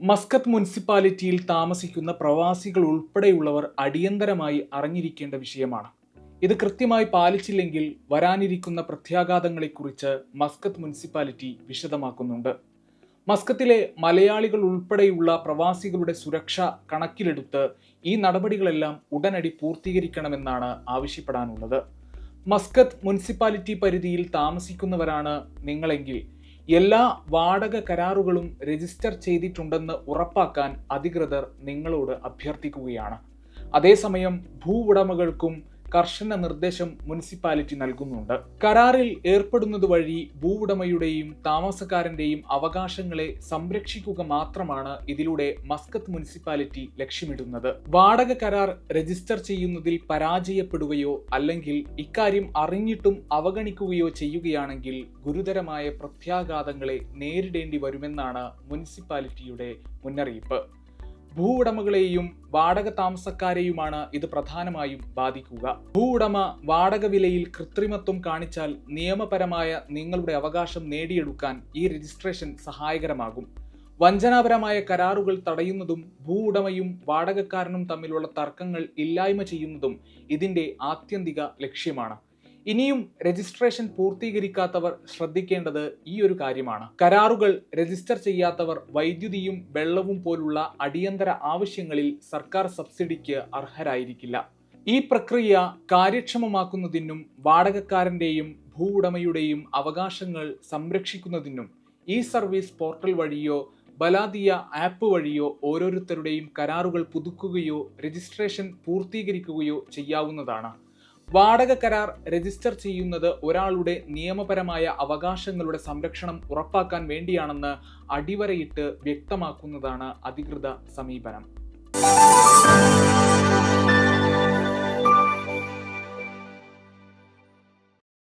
Muscat മുനിസിപ്പാലിറ്റിയിൽ താമസിക്കുന്ന പ്രവാസികൾ ഉൾപ്പെടെയുള്ളവർ അടിയന്തരമായി അറിഞ്ഞിരിക്കേണ്ട വിഷയമാണ്. ഇത് കൃത്യമായി പാലിച്ചില്ലെങ്കിൽ വരാനിരിക്കുന്ന പ്രത്യാഘാതങ്ങളെക്കുറിച്ച് മസ്കത്ത് മുനിസിപ്പാലിറ്റി വിശദമാക്കുന്നുണ്ട്. മസ്കത്തിലെ മലയാളികൾ ഉൾപ്പെടെയുള്ള പ്രവാസികളുടെ സുരക്ഷ കണക്കിലെടുത്ത് ഈ നടപടികളെല്ലാം ഉടനടി പൂർത്തീകരിക്കണമെന്നാണ് ആവശ്യപ്പെടാനുള്ളത്. മസ്കത്ത് മുനിസിപ്പാലിറ്റി പരിധിയിൽ താമസിക്കുന്നവരാണ് നിങ്ങളെങ്കിൽ എല്ലാ വാടക കരാറുകളും രജിസ്റ്റർ ചെയ്തിട്ടുണ്ടെന്ന് ഉറപ്പാക്കാൻ അധികൃതർ നിങ്ങളോട് അഭ്യർത്ഥിക്കുകയാണ്. അതേസമയം ഭൂവുടമകൾക്കും കർശന നിർദ്ദേശം മുനിസിപ്പാലിറ്റി നൽകുന്നുണ്ട്. കരാറിൽ ഏർപ്പെടുന്നത് വഴി ഭൂവുടമയുടെയും താമസക്കാരന്റെയും അവകാശങ്ങളെ സംരക്ഷിക്കുക മാത്രമാണ് ഇതിലൂടെ മസ്കത്ത് മുനിസിപ്പാലിറ്റി ലക്ഷ്യമിടുന്നത്. വാടക കരാർ രജിസ്റ്റർ ചെയ്യുന്നതിൽ പരാജയപ്പെടുകയോ അല്ലെങ്കിൽ ഇക്കാര്യം അറിഞ്ഞിട്ടും അവഗണിക്കുകയോ ചെയ്യുകയാണെങ്കിൽ ഗുരുതരമായ പ്രത്യാഘാതങ്ങളെ നേരിടേണ്ടി വരുമെന്നാണ് മുനിസിപ്പാലിറ്റിയുടെ മുന്നറിയിപ്പ്. ഭൂവുടമകളെയും വാടക താമസക്കാരെയുമാണ് ഇത് പ്രധാനമായും ബാധിക്കുക. ഭൂ ഉടമ വാടക വിലയിൽ കൃത്രിമത്വം കാണിച്ചാൽ നിയമപരമായ നിങ്ങളുടെ അവകാശം നേടിയെടുക്കാൻ ഈ രജിസ്ട്രേഷൻ സഹായകരമാകും. വഞ്ചനാപരമായ കരാറുകൾ തടയുന്നതും ഭൂ ഉടമയും വാടകക്കാരനും തമ്മിലുള്ള തർക്കങ്ങൾ ഇല്ലായ്മ ചെയ്യുന്നതും ഇതിന്റെ ആത്യന്തിക ലക്ഷ്യമാണ്. ഇനിയും രജിസ്ട്രേഷൻ പൂർത്തീകരിക്കാത്തവർ ശ്രദ്ധിക്കേണ്ടത് ഈ ഒരു കാര്യമാണ്. കരാറുകൾ രജിസ്റ്റർ ചെയ്യാത്തവർ വൈദ്യുതിയും വെള്ളവും പോലുള്ള അടിയന്തര ആവശ്യങ്ങളിൽ സർക്കാർ സബ്സിഡിക്ക് അർഹരായിരിക്കില്ല. ഈ പ്രക്രിയ കാര്യക്ഷമമാക്കുന്നതിനും വാടകക്കാരന്റെയും ഭൂവുടമയുടെയും അവകാശങ്ങൾ സംരക്ഷിക്കുന്നതിനും ഈ സർവീസ് പോർട്ടൽ വഴിയോ ബലാദിയ ആപ്പ് വഴിയോ ഓരോരുത്തരുടെയും കരാറുകൾ പുതുക്കുകയോ രജിസ്ട്രേഷൻ പൂർത്തീകരിക്കുകയോ ചെയ്യാവുന്നതാണ്. വാടക കരാർ രജിസ്റ്റർ ചെയ്യുന്നത് ഒരാളുടെ നിയമപരമായ അവകാശങ്ങളുടെ സംരക്ഷണം ഉറപ്പാക്കാൻ വേണ്ടിയാണെന്ന് അടിവരയിട്ട് വ്യക്തമാക്കുന്നതാണ് അധികൃത സമീപനം.